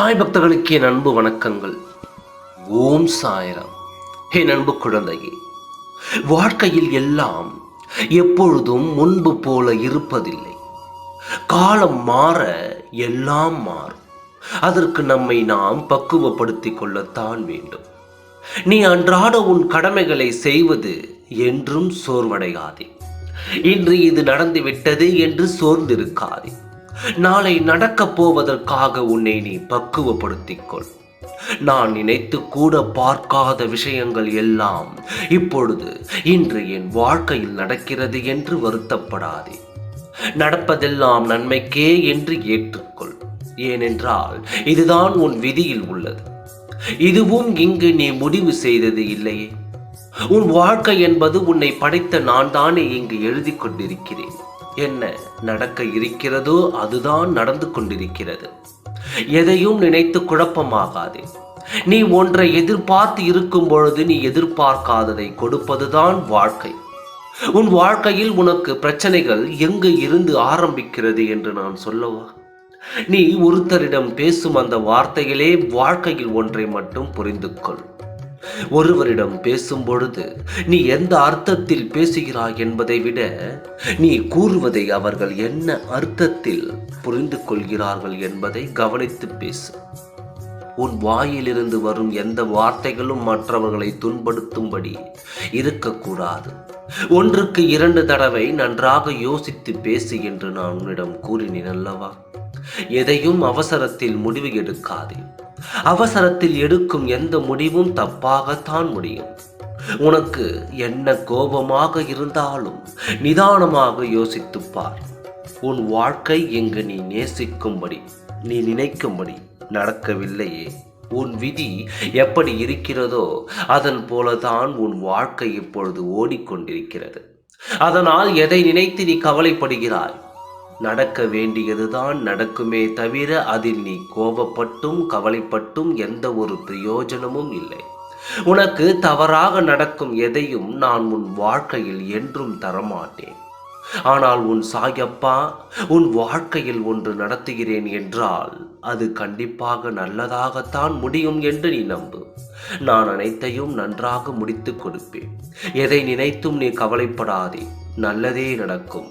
சாய் பக்தர்களுக்கு என் அன்பு வணக்கங்கள். ஓம் சாய்ராம். என் அன்பு குழந்தையே வாழ்க்கையில் எல்லாம் எப்பொழுதும் முன்பு போல இருப்பதில்லை. காலம் மாற எல்லாம் மாறும். அதற்கு நம்மை நாம் பக்குவப்படுத்திக் கொள்ளத்தான் வேண்டும். நீ அன்றாட உன் கடமைகளை செய்வது என்றும் சோர்வடையாதே. இன்று இது நடந்துவிட்டது என்று சோர்ந்திருக்காதே. நாளை நடக்கப் போவதற்காக உன்னை நீ பக்குவப்படுத்திக் கொள் நான் நினைத்து கூட பார்க்காத விஷயங்கள் எல்லாம் இப்பொழுது இன்று என் வாழ்க்கையில் நடக்கிறது என்று வருத்தப்படாதே. நடப்பதெல்லாம் நன்மைக்கே என்று ஏற்றுக்கொள். ஏனென்றால் இதுதான் உன் விதியில் உள்ளது. இதுவும் இங்கு நீ முடிவு செய்தது இல்லையே. உன் வாழ்க்கை என்பது உன்னை படைத்த நான் தானே இங்கு எழுதி கொண்டிருக்கிறேன். என்ன நடக்க இருக்கிறதோ அதுதான் நடந்து கொண்டிருக்கிறது. எதையும் நினைத்து குழப்பமாகாதே. நீ ஒன்றை எதிர்பார்த்து இருக்கும் பொழுது நீ எதிர்பார்க்காததை கொடுப்பதுதான் வாழ்க்கை. உன் வாழ்க்கையில் உனக்கு பிரச்சனைகள் எங்கு இருந்து ஆரம்பிக்கிறது என்று நான் சொல்லவா? நீ ஒருத்தரிடம் பேசும் அந்த வார்த்தைகளே வாழ்க்கையில் ஒன்றை மட்டும் புரிந்து கொள் ஒருவரிடம் பேசும் பொழுது நீ எந்த அர்த்தத்தில் பேசுகிறாய் என்பதை விட நீ கூறுவதை அவர்கள் என்ன அர்த்தத்தில் புரிந்து கொள்கிறார்கள் என்பதை கவனித்து பேசு. உன் வாயிலிருந்து வரும் எந்த வார்த்தைகளும் மற்றவர்களை துன்படுத்தும்படி இருக்கக்கூடாது. ஒன்றுக்கு இரண்டு தடவை நன்றாக யோசித்து பேசு என்று நான் உன்னிடம் கூறினேன் அல்லவா? எதையும் அவசரத்தில் முடிவு எடுக்காதே. அவசரத்தில் எடுக்கும் எந்த முடிவும் தப்பாகத்தான் முடியும். உனக்கு என்ன கோபமாக இருந்தாலும் நிதானமாக யோசித்துப் பார் உன் வாழ்க்கை எங்கு நீ நேசிக்கும்படி நீ நினைக்கும்படி நடக்கவில்லையே. உன் விதி எப்படி இருக்கிறதோ அதன் போலதான் உன் வாழ்க்கை இப்பொழுது ஓடிக்கொண்டிருக்கிறது. அதனால் எதை நினைத்து நீ கவலைப்படுகிறாய்? நடக்க வேண்டியதுதான் நடக்குமே தவிர அதில் நீ கோபப்பட்டும் கவலைப்பட்டும் எந்த ஒரு பிரயோஜனமும் இல்லை. உனக்கு தவறாக நடக்கும் எதையும் நான் உன் வாழ்க்கையில் என்றும் தரமாட்டேன். ஆனால் உன் சாயப்பா உன் வாழ்க்கையில் ஒன்று நடத்துகிறேன் என்றால் அது கண்டிப்பாக நல்லதாகத்தான் முடியும் என்று நீ நம்பு. நான் அனைத்தையும் நன்றாக முடித்துக் கொடுப்பேன். எதை நினைத்தும் நீ கவலைப்படாதே நல்லதே நடக்கும்.